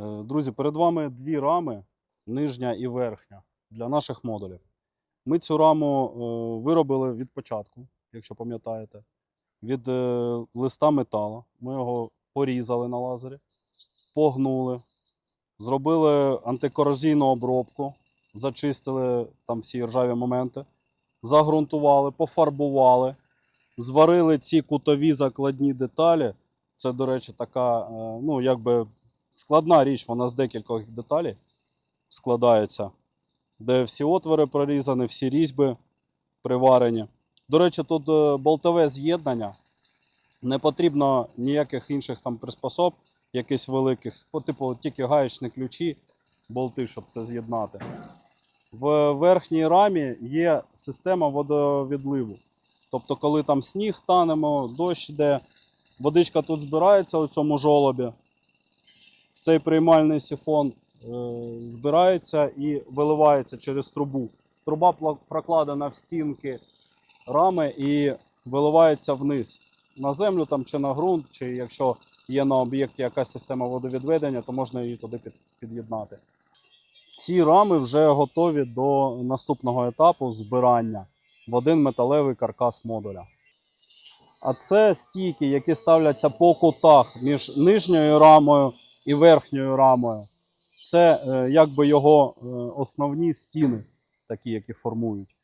Е, Друзі, перед вами дві рами, нижня і верхня, для наших модулів. Ми цю раму е, виробили від початку, якщо пам'ятаєте, від е, листа металу. Ми його порізали на лазері, погнули, зробили антикорозійну обробку, зачистили там всі ржаві моменти, загрунтували, пофарбували, зварили ці кутові закладні деталі. Це, до речі, така, ну, якби складна річ, вона з декількох деталей складається, де всі отвори прорізані, всі різьби приварені. До речі, тут е, болтове з'єднання. Не потрібно ніяких інших там приспособ, якихось великих, типу тільки гаєчні ключі, болти, щоб це з'єднати. В верхній рамі є система водовідливу. Тобто, коли там сніг танемо, дощ йде, водичка тут збирається у цьому жолобі, цей приймальний сифон е, збирається і виливається через трубу. Труба прокладена в стінки рами і виливається вниз на землю там, чи на ґрунт, чи якщо є на об'єкті якась система водовідведення, то можна її туди під'єднати. Ці рами вже готові до наступного етапу збирання в один металевий каркас модуля. А це стійки, які ставляться по кутах між нижньою рамою і верхньою рамою. Це е, якби його е, основні стіни, такі, які формують.